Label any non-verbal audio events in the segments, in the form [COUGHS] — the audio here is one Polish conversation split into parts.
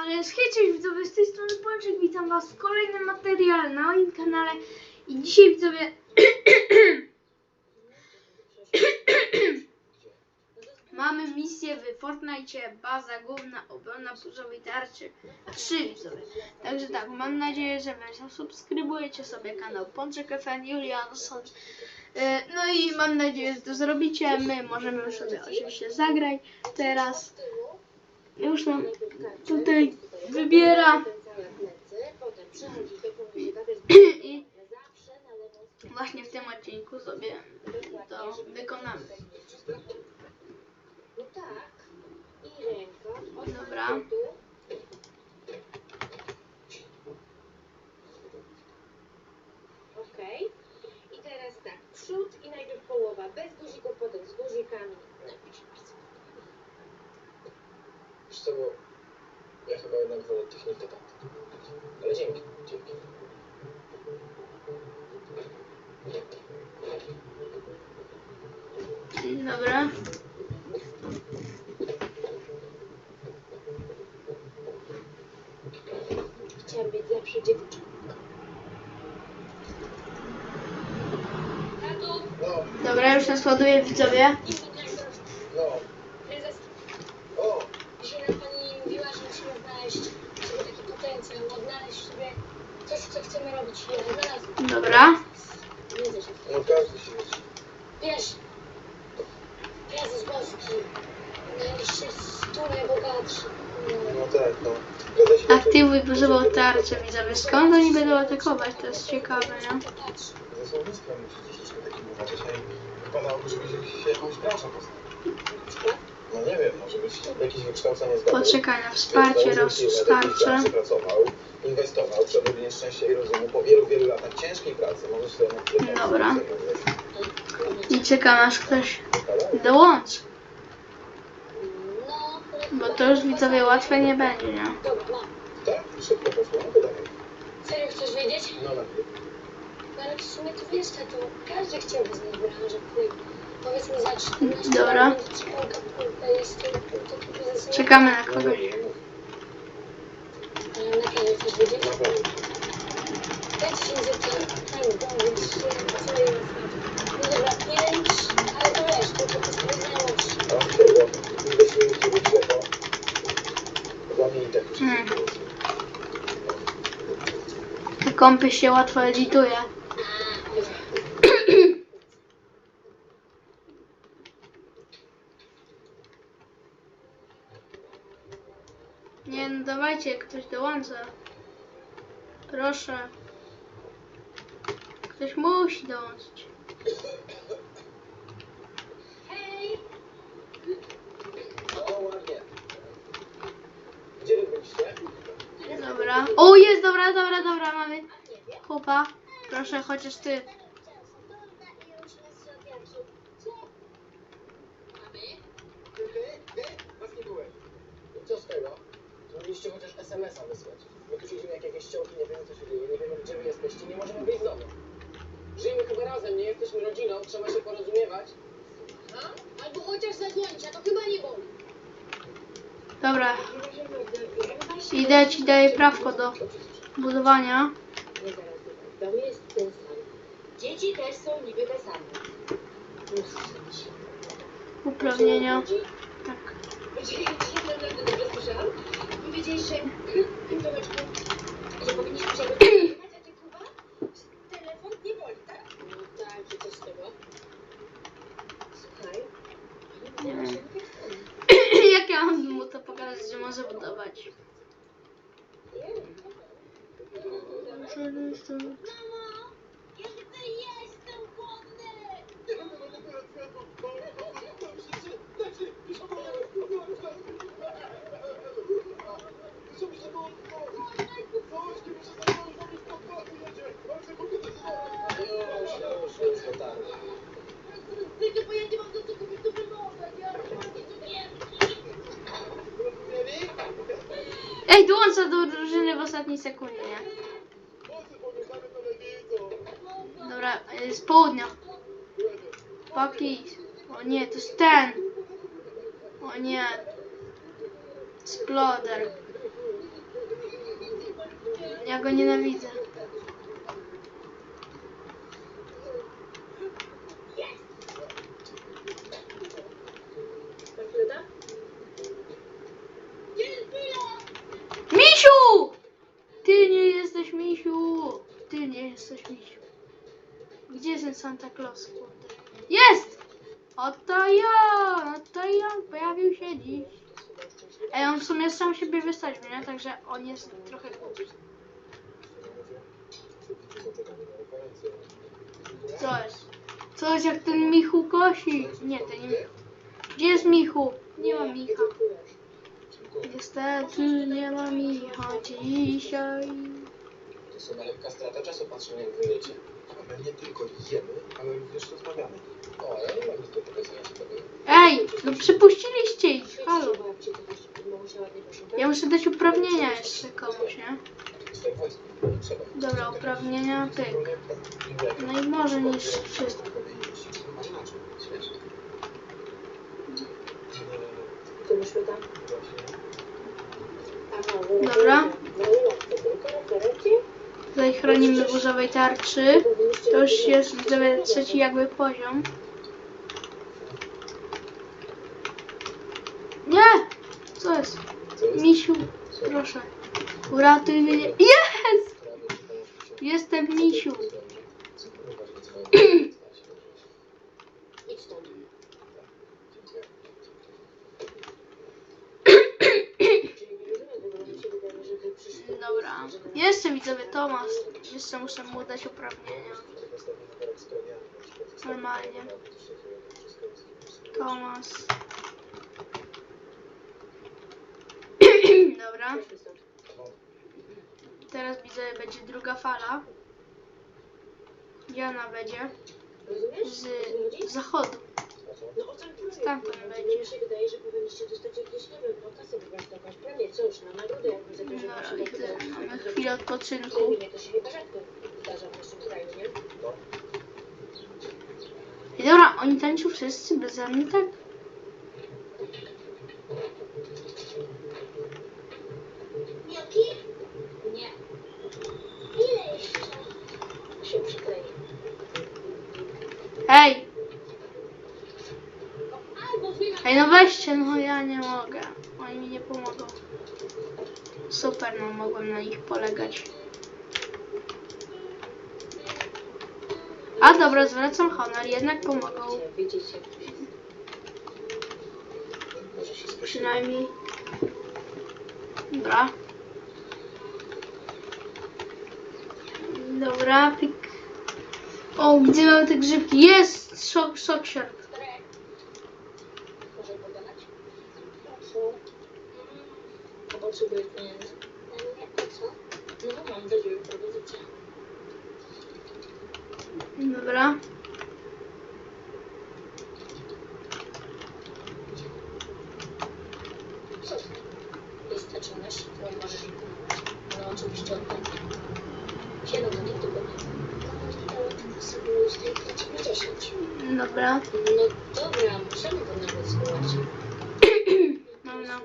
Ale hejcie widzowie, z tej strony Pączek, witam was w kolejnym materiale na moim kanale i dzisiaj widzowie [COUGHS] mamy misję w Fortnite baza główna obrona burzowej tarczy 3 widzowie. Także tak, mam nadzieję, że wy zasubskrybujecie sobie kanał Pączek FN Julianson. E, No i mam nadzieję, że to zrobicie. My możemy już sobie oczywiście zagrać teraz. Już nam tutaj wybiera i [CLEARS THROAT] właśnie w tym odcinku sobie to wykonamy. Dobra. Okej. I teraz tak. Przód i najpierw połowa. Bez guzików, potem z guzikami. No, proszę bardzo. Wiesz co, bo ja chyba jednak wolę technikę tak. Ale dzięki, dzięki. Dobra. Chciałam być zawsze dziewczyną. Dobra, już nas ładuje widzowie. nie mi tak no, Prezes, o, dzisiaj nam pani mówiła, że musimy znaleźć sobie taki potencjał, odnaleźć sobie coś, co chcemy robić. Ja. Dobra. No każdy się widzi. Wiesz, prezes Boski, najwyższy stu najbogatszy. No tak, no. Zgadza się Aktywuj burzową tarczę widzowie. Skąd oni będą atakować? To jest ciekawe, nie? Ze słownictwem musisz troszeczkę takim uważać. Ej, wypadałoby, żebyś się jakąś branżą poznał. na przykład, No nie wiem, może być jakieś wykształcenie zdobył. Poczekaj na wsparcie, rozstarcze. Pracował, inwestował, przebył nieszczęścia i rozumu po wielu, wielu latach ciężkiej pracy. Możesz sobie na Dobra. I czekam aż ktoś dołączy. no, Bo to już widzowie łatwe nie będzie, nie? Dobra, mam. Tak? Szybko poszło, no to dawaj. Serio chcesz wiedzieć? No najpierw. No ale w sumie to wiesz, to każdy chciałby znać branżę płynu. Powiedzmy za 14 Dobra. to biznes. Czekamy na kogoś. Ale na pewno chcesz wiedzieć? Na pewno. Dajcie się zepnąć, bo więc co jest. No dobra, pięć, ale to wiesz, Hmm. Te kąpy się łatwo edytuje. Nie no dawajcie, ktoś dołącza. Proszę. Ktoś musi dołączyć. Hej! O, ładnie. Gdzie wy byliście? Dobra. O jest, dobra, dobra, dobra, mamy chłopa. Proszę, chociaż ty. Co z tego? Mogliście chociaż SMS-a wysłać. My tu siedzimy jak jakieś ściągi, nie wiemy co się dzieje, nie wiemy gdzie wy jesteście, nie możemy wyjść z domu. Żyjemy chyba razem, nie jesteśmy rodziną, trzeba się porozumiewać. A? Albo chociaż zadzwonić, a to chyba nie boli. Dobra, idę ci daję prawko do budowania. Nie zaraz W domu jest ten sam. Dzieci też są niby te same. Musisz. Uprawnienia. Tak. Jeżeli ja naprawdę dobrze słyszałam, powiedziałeś, że Tomeczku, że powinniśmy się ostatniej sekundzie, nie? Dobra, y, z południa. Paki. O nie, to jest ten. O nie. Sploder. Ja go nienawidzę. Misiu! Ty nie jesteś Misiu. Gdzie jest ten Santa Claus, kurde? Jest! Oto ja! Oto ja! Pojawił się dziś. Ej, on w sumie sam siebie wystawił, nie? Także on jest trochę głupi. Co jest? Co jest jak ten Michu kosi? Nie, to nie Michu. Gdzie jest Michu? Nie ma Micha. Niestety nie ma Micha dzisiaj. To sobie lekka strata czasu patrzenia jak wyjecie. A my nie tylko jemy, ale również rozmawiamy. O, ja nie mam nic do powiedzenia ciekawego. Ej, no przypuściliście ich, halo. Poszuka. Ja muszę dać uprawnienia jeszcze komuś, nie? W. Dobra, uprawnienia, tyk. No i może niż wszystko. Ty Dobra. No i jak to tylko referencie? Chronimy burzowej tarczy. To już jest trzeci jakby poziom. Nie! Co jest? Co jest? Misiu, proszę. Uratuj mnie. Jest! Prawie, że pomóż mi się. Jestem Misiu. Co to uważnie dzwoni? Idź stąd. Dziękuję. Czyli nie rozumiem tego, bo mi się wydaje, że ty przyszedł. Dobra. Jeszcze widzowie Tomas. Jeszcze muszę mu dać uprawnienia. Normalnie. Tomas. [CLEARS THROAT] Dobra. Teraz widzowie będzie druga fala. Jana będzie z zachodu. No No, będzie. Mi się wydaje, że powinniście dostać jakieś, nie wiem, no kasę jakąś premię, coś, na nagrodę jakąś za to, że wam i tyle. Mamy chwilę odpoczynku. Przynajmniej to się chyba rzadko zdarza w naszym kraju, nie? I dobra, oni tańczą wszyscy beze mnie, tak? Miałki? Nie. Ile jeszcze? Się przyklei. Ej! Albo wyjmę. Ej, no weźcie, no ja nie mogę. Oni mi nie pomogą. Super, no mogłem na nich polegać. A dobra, zwracam honor, jednak pomogą. Widzicie. Może się. Przynajmniej. Dobra. Dobra, pik. O, gdzie mamy te grzybki? Jest! Szok, szok, sior. Może pogadać? Po co? Po co? No mam dla ciebie propozycję. Dobra. Co? Jest ta czynność. No tylko nie. Sobie ustawić na 10 dobra, możemy to negocjować. No, no.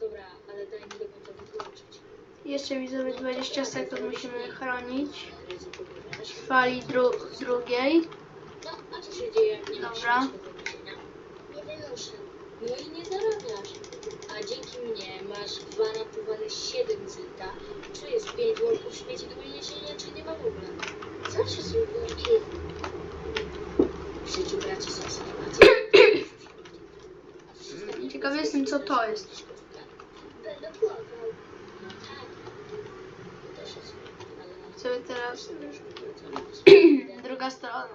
Dobra, ale daj mi do końca wytłumaczyć. Jeszcze widzowie 20 sekund musimy chronić. W fali dru drugiej. No, co się Dobra. No i nie zarabiasz. A dzięki mnie masz gwarantowane 7 zeta. Czy jest 5 worków śmieci do wyniesienia, czy nie ma w ogóle? Zawsze są worki. W życiu braci są sytuacje. Ciekawy jestem, co to jest. Będę płakał. No tak. To też jest. Ale... Sobie teraz druga strona.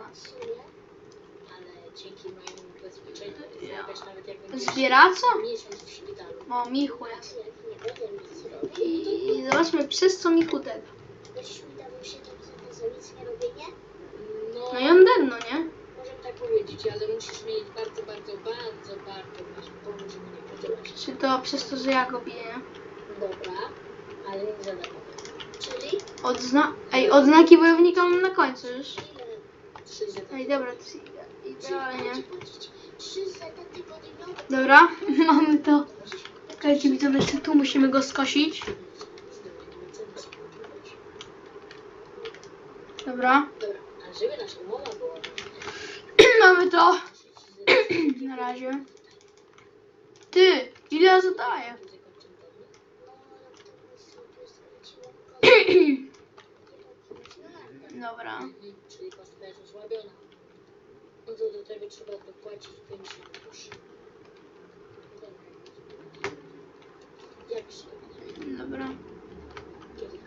Ale dzięki mojemu ubezpieczeniu Ja. nawet Zbieraca? miesiąc w szpitalu. O, Michu jest. I zobaczmy, przez co Michu mi się nic nie nie? No, i on dead, no nie? możemy tak powiedzieć, ale musisz mieć bardzo, bardzo, bardzo, bardzo masz pomóc, żeby nie podzielać. Czy to przez to, że ja go biję? Dobra, ale nie za darmo. Czyli? Odzna Ej, odznaki wojownika mam na końcu już. Ej, dobra, to idealnie. Dobra, [LAUGHS] mamy to. Czekajcie, widzę, jeszcze tu musimy go skosić. Dobra. [CLEARS THROAT] Mamy to. [CLEARS THROAT] na razie. Ty, ile ja zadaję? Dobra. Mhm, czyli kostka jest osłabiona. No to do tego trzeba dopłacić 50 groszy. Jak się... Dobra. Kiedy?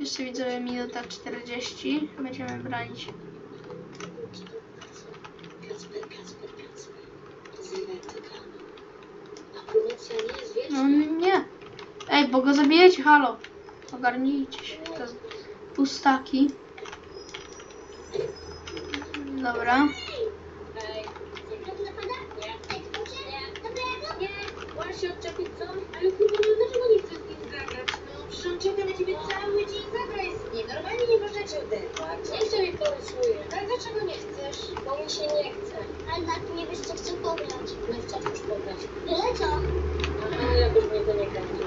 Jeszcze widzę minuta 40. Będziemy bronić. Kacper, Kacper, Kacper. Zyretyka. A nie jest wieczna. No nie. Ej, bo go zabijecie, halo. Ogarnijcie się. To pustaki. Dobra. Się odczepić, co? Ale kurwa, no dlaczego nie chcesz z nim zagrać? No przecież ciebie cały dzień, zagraj z nim. Normalnie nie możecie oderwać. Nie chcę mi porysuje. Ale dlaczego nie chcesz? Bo mi się nie chce. Ale na nie byś chciał pograć. No chcę już pograć. Ale co? Aha, jakoś mnie to nie kręci.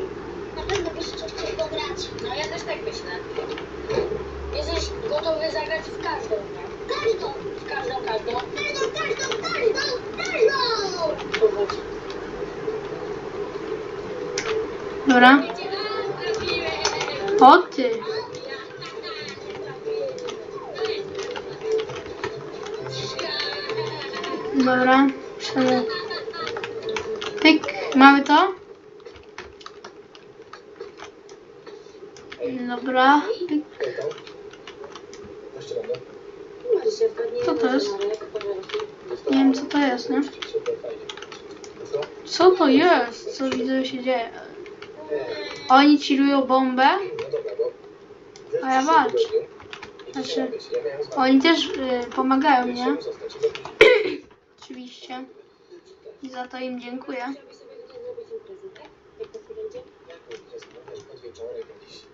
Na pewno byś chciał pograć. No ja też tak myślę. Jesteś gotowy zagrać w każdą? Każdą! W. Dobra. O ty. Dobra. Przemy. Mamy to? Dobra. Pyk. Hej tam. Jeszcze będę. Marysia, wpadnie Co to jest? Nie wiem co to jest, nie? Co? To jest? Co widzę się dzieje? Oni chillują bombę. A ja walczę. Znaczy. Oni też y, pomagają, nie? Oczywiście. I za to im dziękuję.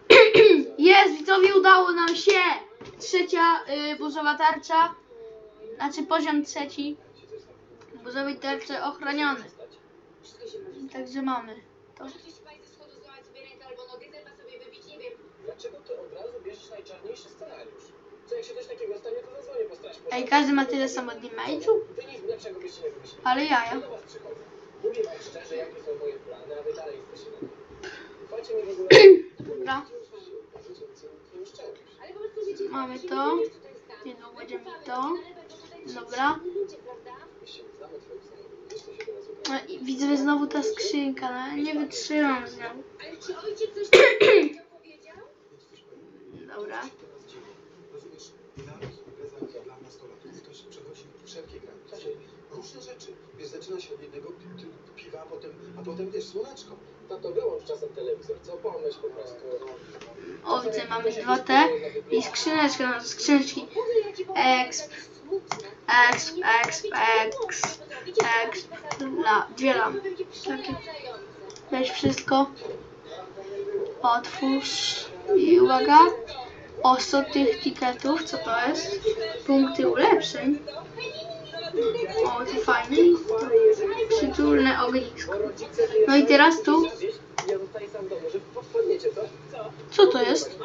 [CLEARS THROAT] Jest, widzowie, udało nam się! Trzecia y, burzowa tarcza. Znaczy poziom trzeci. Burzowej tarczy ochroniony. Także mamy. To. Ej, każdy ma tyle samo damage'u? Ale Ja jaja. Mówię wam szczerze, jakie są moje plany, a wy dalej jesteście na tym. Ufacie mi w ogóle... Dobra. Ale po prostu wiecie, Mamy się to. nie wiesz, co to jest tam. Niedługo My będzie mi ufamy, to. nie nalewać, bo tutaj są Dobra. inni ludzie, prawda? Znamy twoich znajomych, wiesz, co się teraz No udało. i widzowie, znowu ta skrzynka. No, nie wytrzymam z nią. Ale czy ojciec coś powiedział? Dobra. Rozumiesz, dla impreza dla nastolatków to się przechodzi wszelkie granice. Różne rzeczy. Wiesz, zaczyna się od jednego pi- pi- piwa, a potem, a potem wiesz, słoneczko. Tato, wyłącz czasem telewizor, co? Pomyśl po prostu. O, widzę, mamy dwa te. I skrzyneczka, no skrzyneczki. Ja ci powiem, Exp. Exp, exp, exp, exp. La, dwie lam. Takie. Weź wszystko. Otwórz. I uwaga. O 100 tych tiketów, co to jest? Punkty ulepszeń. O, to fajnie. Przytulne ognisko. No i teraz tu. Co? To jest?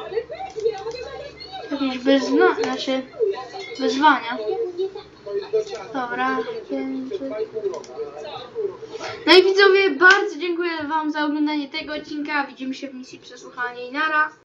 Jakieś bezna... Znaczy... Wyzwania. Dobra. No i widzowie, bardzo dziękuję Wam za oglądanie tego odcinka. Widzimy się w misji przesłuchania i nara.